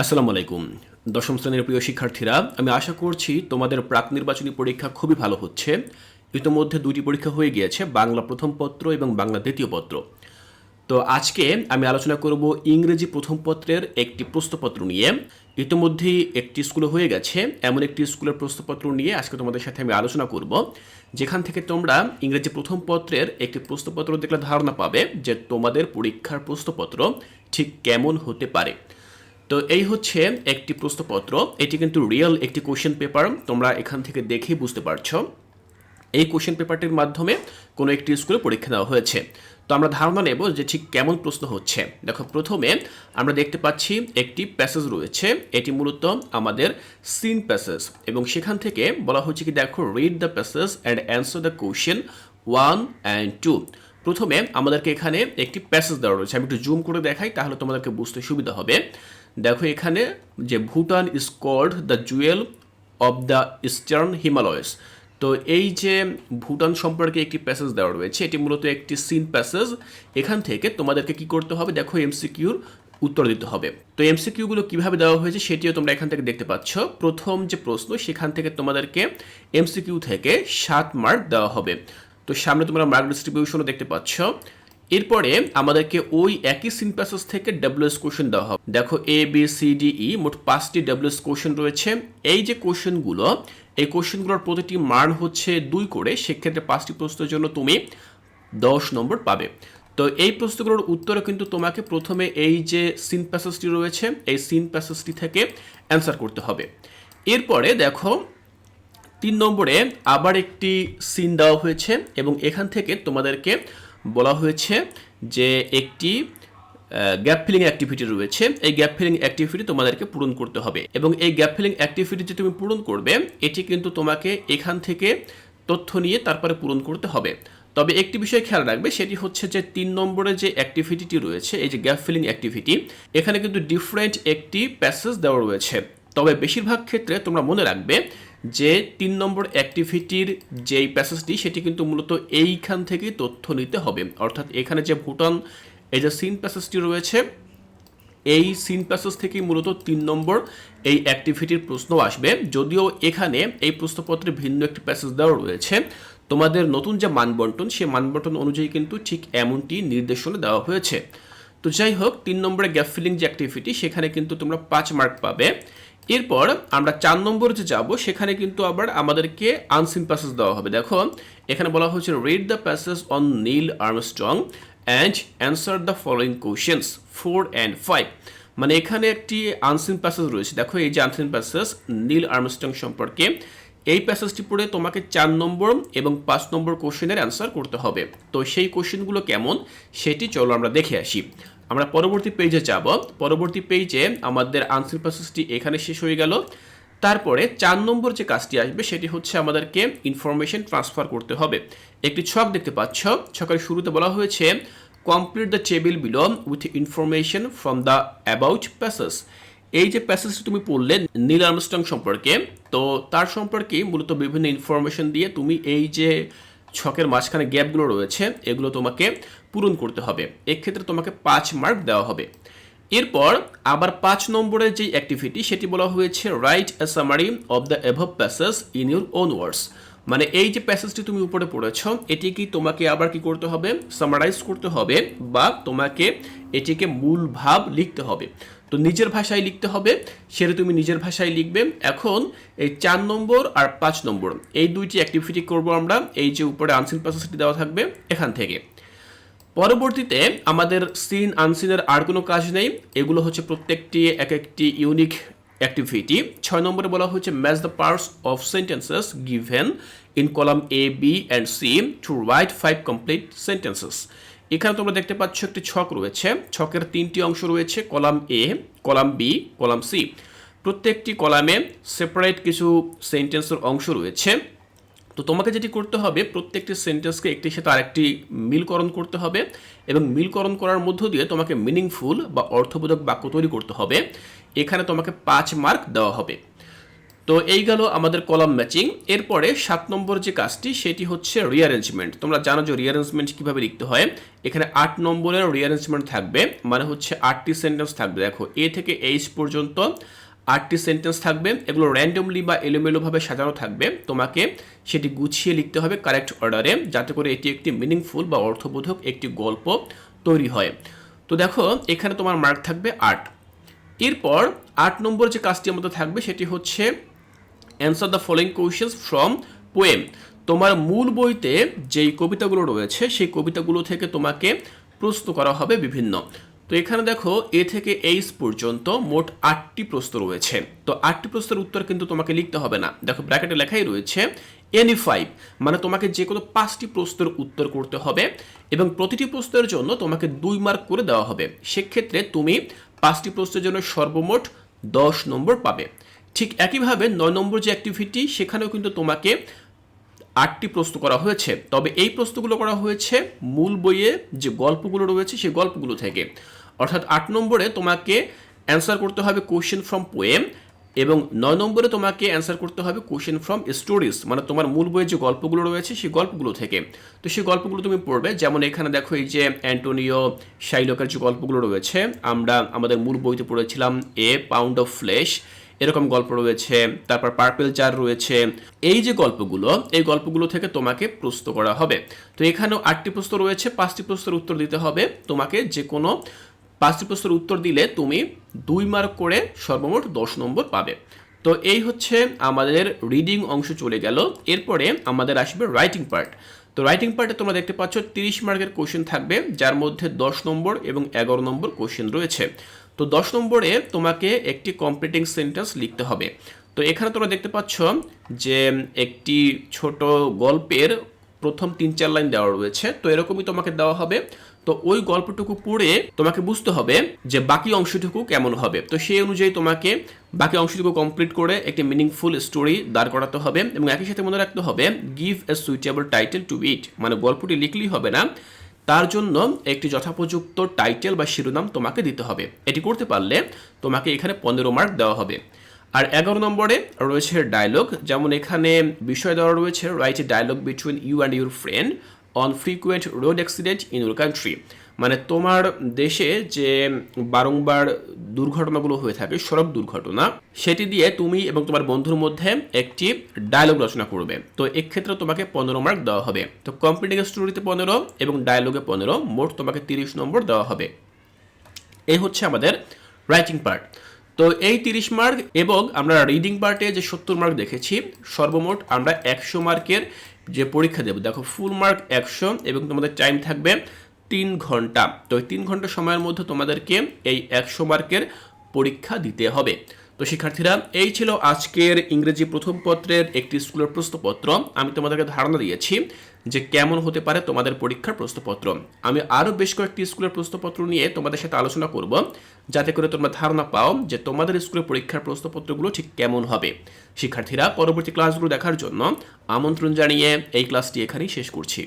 আসসালামু আলাইকুম। দশম শ্রেণির প্রিয় শিক্ষার্থীরা, আমি আশা করছি তোমাদের প্রাক নির্বাচনী পরীক্ষা খুবই ভালো হচ্ছে। ইতোমধ্যে দুটি পরীক্ষা হয়ে গিয়েছে, বাংলা প্রথম পত্র এবং বাংলা দ্বিতীয় পত্র। তো আজকে আমি আলোচনা করব ইংরেজি প্রথম পত্রের একটি প্রশ্নপত্র নিয়ে। ইতিমধ্যেই একটি স্কুলে হয়ে গেছে, এমন একটি স্কুলের প্রশ্নপত্র নিয়ে আজকে তোমাদের সাথে আমি আলোচনা করব, যেখান থেকে তোমরা ইংরেজি প্রথম পত্রের একটি প্রশ্নপত্র দেখলে ধারণা পাবে যে তোমাদের পরীক্ষার প্রশ্নপত্র ঠিক কেমন হতে পারে। তো এই হচ্ছে একটি প্রশ্নপত্র। এটি কিন্তু রিয়েল একটি কোশ্চেন পেপার তোমরা এখান থেকে দেখেই বুঝতে পারছ। এই কোশ্চেন পেপারটির মাধ্যমে কোনো একটি স্কুলে পরীক্ষা দেওয়া হয়েছে। তো আমরা ধারণা নেব যে ঠিক কেমন প্রশ্ন হচ্ছে। দেখো, প্রথমে আমরা দেখতে পাচ্ছি একটি প্যাসেজ রয়েছে। এটি মূলত আমাদের সিন প্যাসেজ এবং সেখান থেকে বলা হচ্ছে কি, দেখো read the passage and answer the question one and two প্রথমে আমাদেরকে এখানে একটি প্যাসেজ দেওয়া রয়েছে। আমি একটু জুম করে দেখাই, তাহলে তোমাদেরকে বুঝতে সুবিধা হবে। দেখো এখানে যে Bhutan is called the jewel of the eastern Himalayas. তো এই যে ভুটান সম্পর্কে একটি প্যাসেজ দেওয়া রয়েছে, এটি মূলত একটি সিন প্যাসেজ। এখান থেকে তোমাদেরকে কি করতে হবে? দেখো এমসিকিউর উত্তর দিতে হবে। তো এমসিকিউগুলো কীভাবে দেওয়া হয়েছে সেটিও তোমরা এখান থেকে দেখতে পাচ্ছ। প্রথম যে প্রশ্ন, সেখান থেকে তোমাদেরকে এমসিকিউ থেকে সাত মার্ক দেওয়া হবে। তো সামনে তোমরা মার্ক ডিস্ট্রিবিউশনও দেখতে পাচ্ছ। এরপরে আমাদেরকে ওই একই সিন প্যাসেজ থেকে ডাব্লিউএস কোশ্চেন দেওয়া হবে। দেখো A B C D E মোট পাঁচটি ডাব্লিউএস কোশ্চেন রয়েছে। এই যে কোশ্চেনগুলো এই কোশ্চেনগুলোর প্রতিটি মান হচ্ছে দুই করে, সেক্ষেত্রে পাঁচটি প্রশ্নের জন্য তুমি দশ নম্বর পাবে। তো এই প্রশ্নগুলোর উত্তরে কিন্তু তোমাকে প্রথমে এই যে সিন প্যাসেজটি রয়েছে, এই সিন প্যাসেজটি থেকে অ্যান্সার করতে হবে। এরপরে দেখো, তিন নম্বরে আবার একটি সিন দেওয়া হয়েছে এবং এখান থেকে তোমাদেরকে বলা হয়েছে যে একটি গ্যাপ ফিলিং অ্যাক্টিভিটি রয়েছে। এই গ্যাপ ফিলিং অ্যাক্টিভিটি তোমাদেরকে পূরণ করতে হবে। এবং এই গ্যাপ ফিলিং অ্যাক্টিভিটি যে তুমি পূরণ করবে, এটি কিন্তু তোমাকে এখান থেকে তথ্য নিয়ে তারপরে পূরণ করতে হবে। তবে একটি বিষয় খেয়াল রাখবে, সেটি হচ্ছে যে তিন নম্বরে যে অ্যাক্টিভিটিটি রয়েছে, এই যে গ্যাপ ফিলিং অ্যাক্টিভিটি এখানে কিন্তু ডিফারেন্ট একটি প্যাসেজ দেওয়া রয়েছে। তবে বেশিরভাগ ক্ষেত্রে তোমরা মনে রাখবে যে তিন নম্বর অ্যাক্টিভিটির যেই প্যাসেজটি সেটি কিন্তু মূলত এইখান থেকেই তথ্য নিতে হবে। অর্থাৎ এখানে যে ভুটান, এই যে সিন প্যাসেজটি রয়েছে, এই সিন প্যাসেজ থেকেই মূলত তিন নম্বর এই অ্যাক্টিভিটির প্রশ্ন আসবে। যদিও এখানে এই প্রশ্নপত্রে ভিন্ন একটি প্যাসেজ দেওয়া রয়েছে। তোমাদের নতুন যে মানবন্টন, সেই মানবন্টন অনুযায়ী কিন্তু ঠিক এমনটি নির্দেশনা দেওয়া হয়েছে। তো যাই হোক, তিন নম্বরে গ্যাপ ফিলিং যে অ্যাক্টিভিটি সেখানে কিন্তু তোমরা পাঁচ মার্ক পাবে। এরপর আমরা চার নম্বর যে যাব, সেখানে কিন্তু আবার আমাদেরকে আনসিন প্যাসেজ দেওয়া হবে। দেখো, এখানে বলা হয়েছে read the passage on Neil Armstrong and answer the following questions four and five মানে এখানে একটি আনসিন প্যাসেজ রয়েছে। দেখো, এই যে আনসিন প্যাসেজ নীল আর্মস্ট্রং সম্পর্কে, এই প্যাসেজটি পড়ে তোমাকে চার নম্বর এবং পাঁচ নম্বর কোশ্চেনের অ্যান্সার করতে হবে। তো সেই কোশ্চেনগুলো কেমন, সেটি চলো আমরা দেখে আসি। আমরা পরবর্তী পেজে যাব। পরবর্তী পেজে আমাদের আনসার প্রসেসটি এখানে শেষ হয়ে গেল। তারপরে চার নম্বর যে কাজটি আসবে, সেটি হচ্ছে আমাদেরকে ইনফরমেশন ট্রান্সফার করতে হবে। একটি ছক দেখতে পাচ্ছ। ছকের শুরুতে বলা হয়েছে complete the table below with information from the about passages এই যে প্যাসেজটি তুমি পড়লে, নীল আর্মস্ট্রং সম্পর্কে, তো তার সম্পর্কে মূলত বিভিন্ন ইনফরমেশন দিয়ে তুমি এই যে ছকের মাঝখানে গ্যাপগুলো রয়েছে, এগুলো তোমাকে পূরণ করতে হবে। এক্ষেত্রে তোমাকে পাঁচ মার্ক দেওয়া হবে। এরপর আবার পাঁচ নম্বরের যে অ্যাক্টিভিটি সেটি বলা হয়েছে write a summary of the above passage in your own words মানে এই যে প্যাসেজটি তুমি উপরে পড়েছ, এটি কি তোমাকে আবার কি করতে হবে? সামারাইজ করতে হবে বা তোমাকে এটিকে মূল ভাব লিখতে হবে। তো নিজের ভাষায় লিখতে হবে, সেটা তুমি নিজের ভাষায় লিখবে। এখন এই চার নম্বর আর পাঁচ নম্বর, এই দুইটি অ্যাক্টিভিটি করব আমরা। এই যে উপরে আনসিন প্যাসেজটি দেওয়া থাকবে এখান থেকে। পরবর্তীতে আমাদের সিন আনসিনের আর কোনো কাজ নেই। এগুলো হচ্ছে প্রত্যেকটি এক একটি ইউনিক অ্যাক্টিভিটি ছয় নম্বরে বলা হচ্ছে match the parts of sentences given in column A B and C to write five complete sentences এখানে তোমরা দেখতে পাচ্ছ একটি ছক রয়েছে। ছকের তিনটি অংশ রয়েছে column A column B column C প্রত্যেকটি কলামে সেপারেট কিছু সেন্টেন্সের অংশ রয়েছে। তো তোমাকে যেটি করতে হবে, প্রত্যেকটি সেন্টেন্সকে একটির সাথে আরেকটি মিলকরণ করতে হবে এবং মিলকরণ করার মধ্য দিয়ে তোমাকে মিনিংফুল বা অর্থবোধক বাক্য তৈরি করতে হবে। এখানে তোমাকে পাঁচ মার্ক দেওয়া হবে। তো এই গেল আমাদের কলাম ম্যাচিং এরপরে সাত নম্বর যে কাজটি, সেটি হচ্ছে রিয়ারেঞ্জমেন্ট তোমরা জানো যে রিয়ারেঞ্জমেন্ট কীভাবে লিখতে হয়? এখানে আট নম্বরের রিয়ারেঞ্জমেন্ট থাকবে মানে হচ্ছে আটটি সেন্টেন্স থাকবে। দেখো, এ থেকে এইচ পর্যন্ত আটটি সেন্টেন্স থাকবে, এগুলো র্যান্ডমলি বা এলোমেলোভাবে সাজানো থাকবে। তোমাকে সেটি গুছিয়ে লিখতে হবে কারেক্ট অর্ডারে যাতে করে এটি একটি মিনিংফুল বা অর্থবোধক একটি গল্প তৈরি হয়। তো দেখো, এখানে তোমার মার্ক থাকবে আট। এরপর আট নম্বর যে কাজটি আমাদের থাকবে, সেটি হচ্ছে answer the following questions from poem তোমার মূল বইতে যেই কবিতাগুলো রয়েছে, সেই কবিতাগুলো থেকে তোমাকে প্রশ্ন করা হবে বিভিন্ন। তো এখানে দেখো এ থেকে এইচ পর্যন্ত মোট আটটি প্রশ্ন রয়েছে। তো আটটি প্রশ্নের উত্তর কিন্তু তোমাকে লিখতে হবে না। দেখো ব্র্যাকেটে লেখাই রয়েছে এনি ফাইভ মানে তোমাকে যে কোনো পাঁচটি প্রশ্নের উত্তর করতে হবে এবং প্রতিটি প্রশ্নের জন্য তোমাকে দুই মার্ক করে দেওয়া হবে। সেক্ষেত্রে তুমি পাঁচটি প্রশ্নের জন্য সর্বমোট দশ নম্বর পাবে। ঠিক একইভাবে নয় নম্বর যে অ্যাক্টিভিটি সেখানেও কিন্তু তোমাকে আটটি প্রশ্ন করা হয়েছে। তবে এই প্রশ্নগুলো করা হয়েছে মূল বইয়ে যে গল্পগুলো রয়েছে সেই গল্পগুলো থেকে। অর্থাৎ আট নম্বরে তোমাকে অ্যান্সার করতে হবে কোশ্চেন ফ্রম পোয়েম এবং নয় নম্বরে তোমাকে অ্যান্সার করতে হবে কোশ্চেন ফ্রম স্টোরিজ মানে তোমার মূল বইয়ে যে গল্পগুলো রয়েছে সেই গল্পগুলো থেকে। তো সেই গল্পগুলো তুমি পড়বে, যেমন এখানে দেখো এই যে অ্যান্টোনিও শাইলকের যে গল্পগুলো রয়েছে, আমরা আমাদের মূল বইতে পড়েছিলাম এ পাউন্ড অফ ফ্লেশ এরকম গল্প রয়েছে, তারপর পার্পেল জার রয়েছে। এই যে গল্পগুলো, এই গল্পগুলো থেকে তোমাকে প্রশ্ন করা হবে। তো এখানেও আটটি প্রশ্ন রয়েছে, পাঁচটি প্রশ্নের উত্তর দিতে হবে। তোমাকে যে কোনো পাঁচটি প্রশ্নের উত্তর দিলে তুমি দুই মার্ক করে সর্বমোট দশ নম্বর পাবে। তো এই হচ্ছে আমাদের রিডিং অংশ চলে গেল। এরপরে আমাদের আসবে রাইটিং পার্ট তো রাইটিং পার্টে তোমরা দেখতে পাচ্ছ, তিরিশ মার্কের কোশ্চেন থাকবে, যার মধ্যে দশ নম্বর এবং এগারো নম্বর কোশ্চেন রয়েছে। তো দশ নম্বরে তোমাকে একটি কমপ্লিটিং সেন্টেন্স লিখতে হবে। তো এখানে তোমরা দেখতে পাচ্ছ যে একটি ছোট গল্পের প্রথম তিন চার লাইন দেওয়া রয়েছে। তো এরকমই তোমাকে দেওয়া হবে। তো ওই গল্পটুকু পড়ে তোমাকে বুঝতে হবে যে বাকি অংশটুকু কেমন হবে। তো সেই অনুযায়ী তোমাকে বাকি অংশটুকু কমপ্লিট করে একটি মিনিংফুল স্টোরি দাঁড় করাতে হবে এবং একই সাথে মনে রাখতে হবে give a suitable title to it মানে গল্পটি লিখলেই হবে না। তার জন্য একটি যথাপযুক্ত টাইটেল বা শিরোনাম তোমাকে দিতে হবে। এটি করতে পারলে তোমাকে এখানে পনেরো মার্ক দেওয়া হবে। আর এগারো নম্বরে রয়েছে ডায়লগ যেমন এখানে বিষয় দেওয়া রয়েছে write a dialogue between you and your friend on frequent road accident in your country মানে তোমার দেশে যে বারংবার দুর্ঘটনাগুলো হয়ে থাকে, সড়ক দুর্ঘটনা, সেটি দিয়ে তুমি এবং তোমার বন্ধুর মধ্যে একটি ডায়লগ রচনা করবে। তো এক্ষেত্রে তোমাকে পনেরো মার্ক দেওয়া হবে। তো কম্পিউটিং স্টোরিতে পনেরো এবং ডায়লগে পনেরো, মোট তোমাকে তিরিশ নম্বর দেওয়া হবে। এই হচ্ছে আমাদের রাইটিং পার্ট তো এই তিরিশ মার্ক এবং আমরা রিডিং পার্টে যে সত্তর মার্ক দেখেছি, সর্বমোট আমরা একশো মার্কের যে পরীক্ষা দেবো, দেখো ফুল মার্ক একশো এবং তোমাদের টাইম থাকবে তিন ঘণ্টা। তো তিন ঘণ্টা সময়ের মধ্যে তোমাদেরকে এই একশো মার্কের পরীক্ষা দিতে হবে। তো শিক্ষার্থীরা, এই ছিল আজকের ইংরেজি প্রথম পত্রের একটি স্কুলের প্রশ্নপত্র। আমি তোমাদেরকে ধারণা দিয়েছি যে কেমন হতে পারে তোমাদের পরীক্ষার প্রশ্নপত্র। আমি আরও বেশ কয়েকটি স্কুলের প্রশ্নপত্র নিয়ে তোমাদের সাথে আলোচনা করব, যাতে করে তোমরা ধারণা পাও যে তোমাদের স্কুলের পরীক্ষার প্রশ্নপত্রগুলো ঠিক কেমন হবে। শিক্ষার্থীরা, পরবর্তী ক্লাসগুলো দেখার জন্য আমন্ত্রণ জানিয়ে এই ক্লাসটি এখানেই শেষ করছি।